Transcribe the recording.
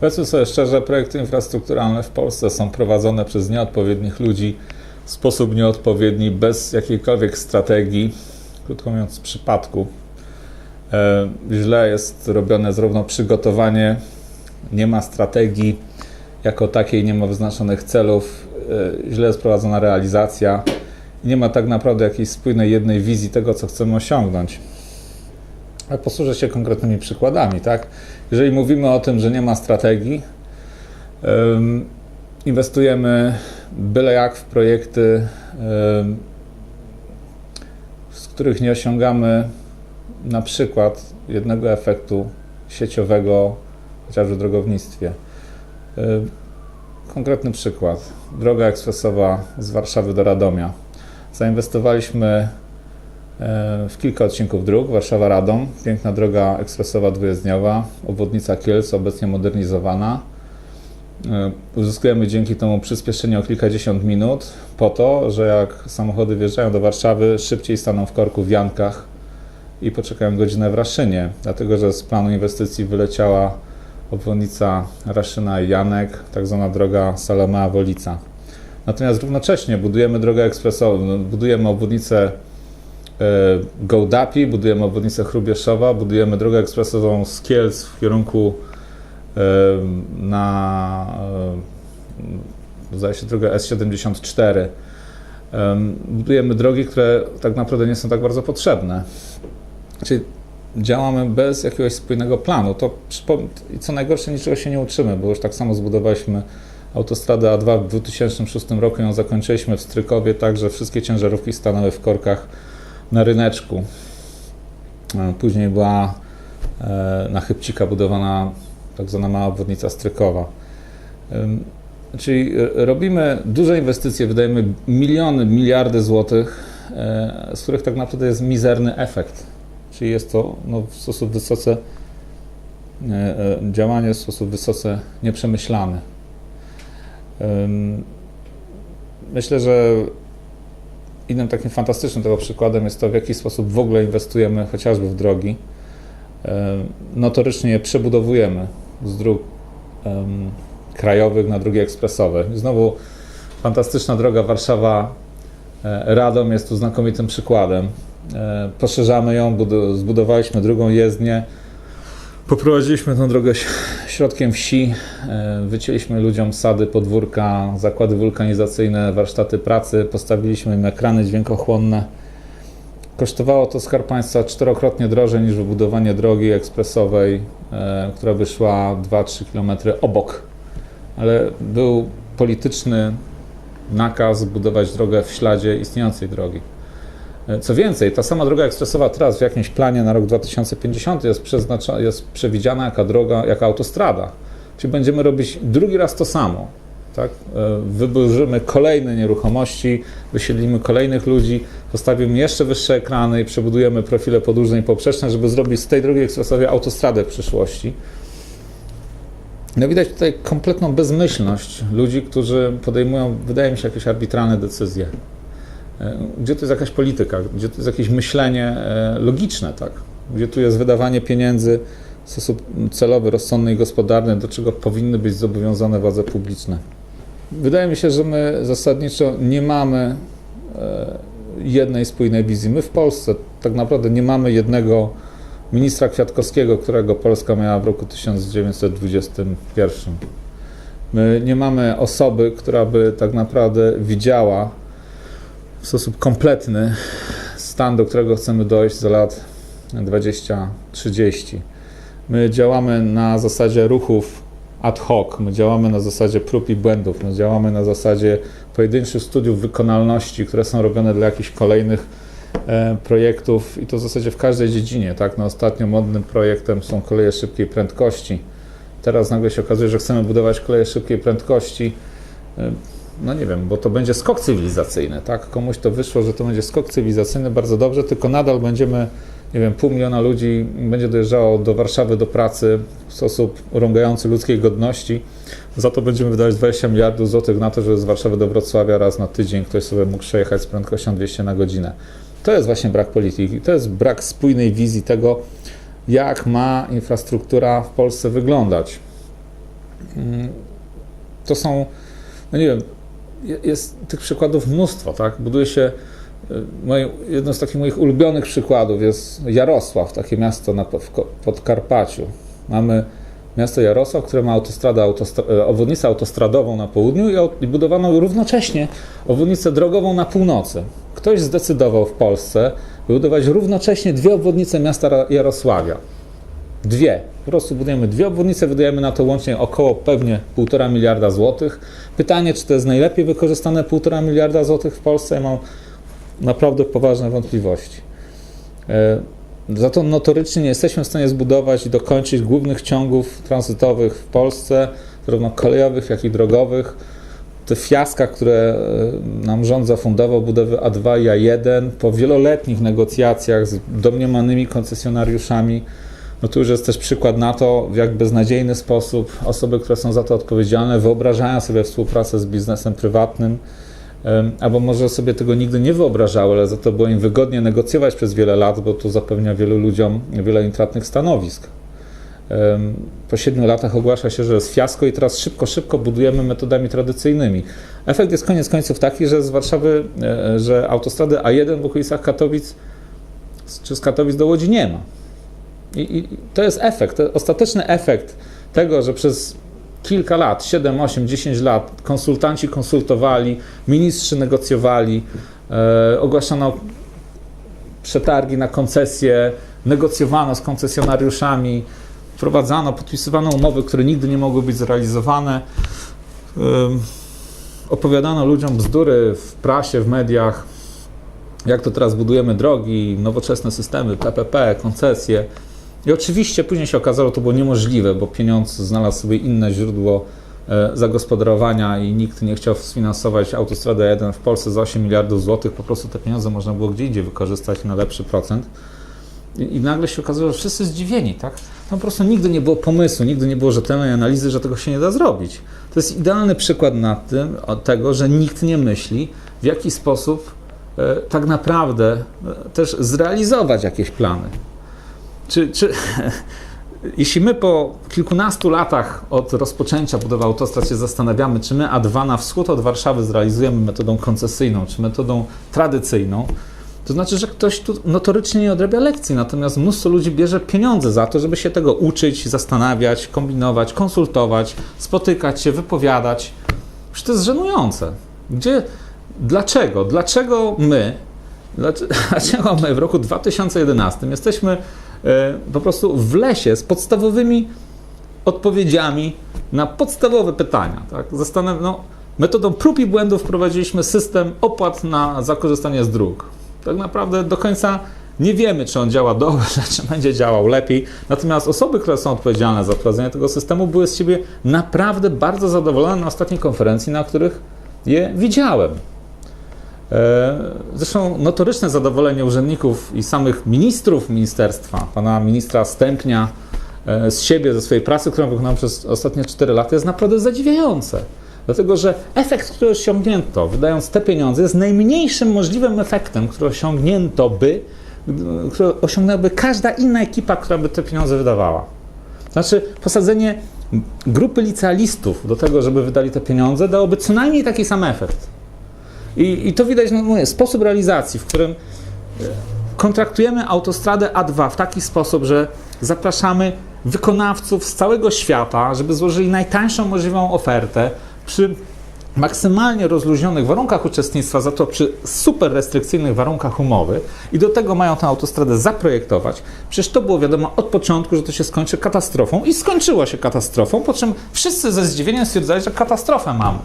Powiedzmy sobie szczerze, projekty infrastrukturalne w Polsce są prowadzone przez nieodpowiednich ludzi w sposób nieodpowiedni, bez jakiejkolwiek strategii, krótko mówiąc, przypadku. E, źle jest robione zarówno przygotowanie, nie ma strategii jako takiej, nie ma wyznaczonych celów, e, źle jest prowadzona realizacja, nie ma tak naprawdę jakiejś spójnej jednej wizji tego, co chcemy osiągnąć. Ale posłużę się konkretnymi przykładami, tak? Jeżeli mówimy o tym, że nie ma strategii, inwestujemy byle jak w projekty, z których nie osiągamy na przykład jednego efektu sieciowego, chociażby w drogownictwie. Konkretny przykład. Droga ekspresowa z Warszawy do Radomia. Zainwestowaliśmy w kilka odcinków dróg. Warszawa-Radom, piękna droga ekspresowa dwujezdniowa, obwodnica Kielc, obecnie modernizowana. Uzyskujemy dzięki temu przyspieszenie o kilkadziesiąt minut, po to, że jak samochody wjeżdżają do Warszawy, szybciej staną w korku w Jankach i poczekają godzinę w Raszynie, dlatego że z planu inwestycji wyleciała obwodnica Raszyna i Janek, tak zwana droga Salomea-Wolica. Natomiast równocześnie budujemy drogę ekspresową, budujemy obwodnicę Gołdapi, budujemy obwodnicę Chrubieszowa, budujemy drogę ekspresową z Kielc w kierunku na zdaje się drogę S74. Budujemy drogi, które tak naprawdę nie są tak bardzo potrzebne. Czyli działamy bez jakiegoś spójnego planu. To i co najgorsze, niczego się nie uczymy, bo już tak samo zbudowaliśmy autostradę A2 w 2006 roku, ją zakończyliśmy w Strykowie, tak że wszystkie ciężarówki stanęły w korkach na ryneczku. Później była na Chybcika budowana tak zwana mała obwodnica strykowa. Czyli robimy duże inwestycje, wydajemy miliony, miliardy złotych, z których tak naprawdę jest mizerny efekt. Czyli jest to no, w sposób wysoce działanie w sposób wysoce nieprzemyślany. Myślę, że Innym takim fantastycznym tego przykładem jest to, w jaki sposób w ogóle inwestujemy chociażby w drogi. Notorycznie je przebudowujemy z dróg krajowych na drogi ekspresowe. Znowu fantastyczna droga Warszawa-Radom jest tu znakomitym przykładem. Poszerzamy ją, zbudowaliśmy drugą jezdnię, Poprowadziliśmy tę drogę środkiem wsi, wycięliśmy ludziom sady, podwórka, zakłady wulkanizacyjne, warsztaty pracy, postawiliśmy im ekrany dźwiękochłonne. Kosztowało to Skarb Państwa czterokrotnie drożej niż wybudowanie drogi ekspresowej, która by szła 2-3 km obok. Ale był polityczny nakaz budować drogę w śladzie istniejącej drogi. Co więcej, ta sama droga ekspresowa teraz w jakimś planie na rok 2050 jest, jest przewidziana jako droga, jako autostrada. Czyli będziemy robić drugi raz to samo. Tak? Wyburzymy kolejne nieruchomości, wysiedlimy kolejnych ludzi, postawimy jeszcze wyższe ekrany i przebudujemy profile podłużne i poprzeczne, żeby zrobić z tej drogi ekspresowej autostradę w przyszłości. No widać tutaj kompletną bezmyślność ludzi, którzy podejmują, wydaje mi się, jakieś arbitralne decyzje. Gdzie to jest jakaś polityka, gdzie to jest jakieś myślenie logiczne, tak? Gdzie tu jest wydawanie pieniędzy w sposób celowy, rozsądny i gospodarny, do czego powinny być zobowiązane władze publiczne. Wydaje mi się, że my zasadniczo nie mamy jednej spójnej wizji. My w Polsce tak naprawdę nie mamy jednego ministra Kwiatkowskiego, którego Polska miała w roku 1921. My nie mamy osoby, która by tak naprawdę widziała w sposób kompletny stan, do którego chcemy dojść za lat 20-30. My działamy na zasadzie ruchów ad hoc, my działamy na zasadzie prób i błędów, my działamy na zasadzie pojedynczych studiów wykonalności, które są robione dla jakichś kolejnych e, projektów i to w zasadzie w każdej dziedzinie. Tak? No, ostatnio modnym projektem są koleje szybkiej prędkości. Teraz nagle się okazuje, że chcemy budować koleje szybkiej prędkości. E, no nie wiem, bo to będzie skok cywilizacyjny, tak? Komuś to wyszło, że to będzie skok cywilizacyjny, bardzo dobrze, tylko nadal będziemy, nie wiem, pół miliona ludzi będzie dojeżdżało do Warszawy do pracy w sposób urągający ludzkiej godności. Za to będziemy wydawać 20 miliardów złotych na to, żeby z Warszawy do Wrocławia raz na tydzień ktoś sobie mógł przejechać z prędkością 200 na godzinę. To jest właśnie brak polityki, to jest brak spójnej wizji tego, jak ma infrastruktura w Polsce wyglądać. mm, to są, no nie wiem, jest tych przykładów mnóstwo, tak? Buduje się, y, moje, jedno z takich moich ulubionych przykładów jest Jarosław, takie miasto na w Podkarpaciu. Mamy miasto Jarosław, które ma autostradę, autostra, e, obwodnicę autostradową na południu i, i budowano równocześnie obwodnicę drogową na północy. Ktoś zdecydował w Polsce wybudować równocześnie dwie obwodnice miasta Jarosławia. Dwie. Po prostu budujemy dwie obwodnice, wydajemy na to łącznie około pewnie 1,5 miliarda złotych. Pytanie, czy to jest najlepiej wykorzystane 1,5 miliarda złotych w Polsce? Ja mam naprawdę poważne wątpliwości. E, Za to notorycznie nie jesteśmy w stanie zbudować i dokończyć głównych ciągów tranzytowych w Polsce, zarówno kolejowych, jak i drogowych. Te fiaska, które e, nam rząd zafundował budowy A2 i A1 po wieloletnich negocjacjach z domniemanymi koncesjonariuszami, no to już jest też przykład na to, w jak beznadziejny sposób osoby, które są za to odpowiedzialne, wyobrażają sobie współpracę z biznesem prywatnym, albo może sobie tego nigdy nie wyobrażały, ale za to było im wygodnie negocjować przez wiele lat, bo to zapewnia wielu ludziom wiele intratnych stanowisk. Po siedmiu latach ogłasza się, że jest fiasko i teraz szybko, szybko budujemy metodami tradycyjnymi. Efekt jest koniec końców taki, że z Warszawy, e, że autostrady A1 w okolicach Katowic czy z Katowic do Łodzi nie ma. I, I to jest efekt, ostateczny efekt tego, że przez kilka lat, 7, 8, 10 lat konsultanci konsultowali, ministrzy negocjowali, e, ogłaszano przetargi na koncesje, negocjowano z koncesjonariuszami, wprowadzano, podpisywano umowy, które nigdy nie mogły być zrealizowane. Ym, Opowiadano ludziom bzdury w prasie, w mediach, jak to teraz budujemy drogi, nowoczesne systemy, PPP, koncesje. I oczywiście później się okazało, to było niemożliwe, bo pieniądz znalazł sobie inne źródło e, zagospodarowania i nikt nie chciał sfinansować autostrady 1 w Polsce za 8 miliardów złotych. Po prostu te pieniądze można było gdzie indziej wykorzystać na lepszy procent. I, nagle się okazało, że wszyscy zdziwieni, tak? Tam po prostu nigdy nie było pomysłu, nigdy nie było rzetelnej analizy, że tego się nie da zrobić. To jest idealny przykład na tym, tego, że nikt nie myśli, w jaki sposób e, tak naprawdę e, też zrealizować jakieś plany. Czy, czy jeśli my po kilkunastu latach od rozpoczęcia budowy autostrad się zastanawiamy, czy my A2 na wschód od Warszawy zrealizujemy metodą koncesyjną, czy metodą tradycyjną, to znaczy, że ktoś tu notorycznie nie odrabia lekcji, natomiast mnóstwo ludzi bierze pieniądze za to, żeby się tego uczyć, zastanawiać, kombinować, konsultować, spotykać się, wypowiadać. Już to jest żenujące. Gdzie, dlaczego? Dlaczego my, dlaczego, my w roku 2011 jesteśmy po prostu w lesie z podstawowymi odpowiedziami na podstawowe pytania? Tak? Zastanaw, no, metodą prób i błędów wprowadziliśmy system opłat na zakorzystanie z dróg. Tak naprawdę do końca nie wiemy, czy on działa dobrze, czy będzie działał lepiej. Natomiast osoby, które są odpowiedzialne za wprowadzenie tego systemu, były z siebie naprawdę bardzo zadowolone na ostatniej konferencji, na których je widziałem. E, Zresztą notoryczne zadowolenie urzędników i samych ministrów ministerstwa, pana ministra Stępnia, e, z siebie, ze swojej pracy, którą wykonał przez ostatnie 4 lata, jest naprawdę zadziwiające. Dlatego, że efekt, który osiągnięto, wydając te pieniądze, jest najmniejszym możliwym efektem, który osiągnięto by, który osiągnęłaby każda inna ekipa, która by te pieniądze wydawała. Znaczy, posadzenie grupy licealistów do tego, żeby wydali te pieniądze, dałoby co najmniej taki sam efekt. I, i to widać, no mówię, sposób realizacji, w którym e, kontraktujemy autostradę A2 w taki sposób, że zapraszamy wykonawców z całego świata, żeby złożyli najtańszą możliwą ofertę przy maksymalnie rozluźnionych warunkach uczestnictwa, za to przy super restrykcyjnych warunkach umowy i do tego mają tę autostradę zaprojektować. Przecież to było wiadomo od początku, że to się skończy katastrofą i skończyło się katastrofą, po czym wszyscy ze zdziwieniem stwierdzali, że katastrofę mamy.